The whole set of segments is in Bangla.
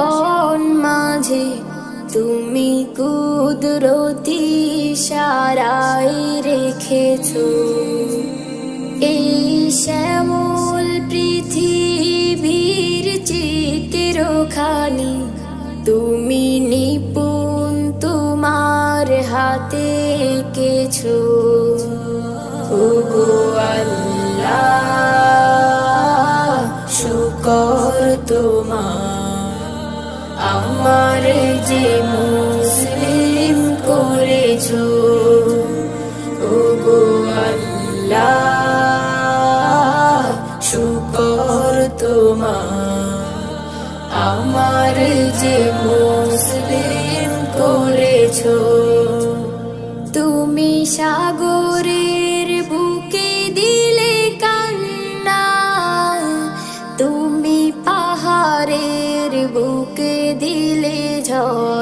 বন মাঝে তুমি কুদরতি সারাই রেখেছ। এই শ্যামল পৃথিবীর চিত্র চিত্রখানি তুমি নিপুণ তোমার হাতে কেছো আল্লাহ, শুকর তোমার আমার যে মুসলিম করেছ ওগো আল্লাহ শুকর তোমার। আমার যে মুসলিম করেছ তুমি সাগরের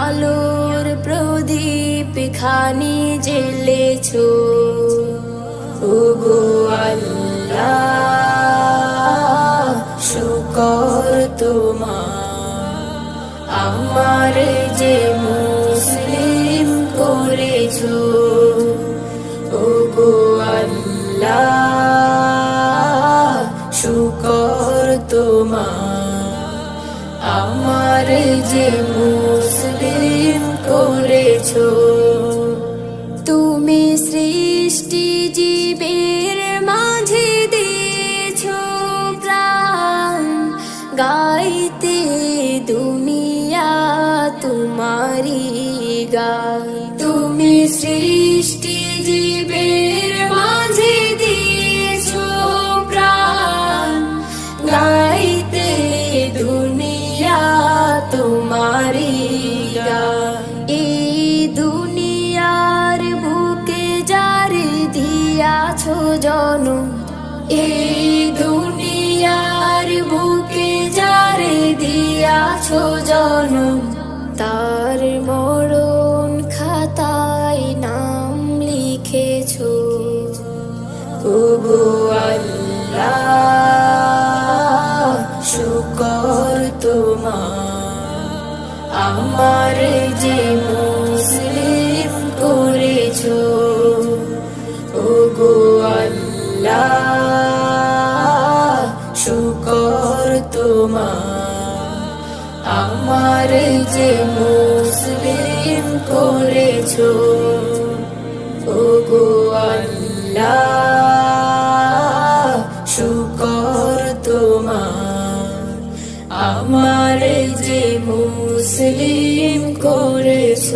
আলোর প্রদীপ খানি জেলেছো ওগো আল্লাহ, শুকর তোমার। আমার যে মুসলিম করেছ, ওগো আল্লাহ, শুকর তোমার। আমার যে মুসলিম করেছ। তুমি সৃষ্টি জীবের মাঝে দিয়েছ প্রাণ। গাইতে দুনিয়া তোমারি গান। জনম এই দুনিয়ার বুকে যারে দিয়াছো জনম তার মরণ খাতায় নাম লিখেছো। ওগো আল্লাহ শুকর তোমার, আমার যে শুকর তোমার। আমার যে মুসলিম করেছ ওগো আল্লাহ শুকর তোমার। আমার যে মুসলিম করেছ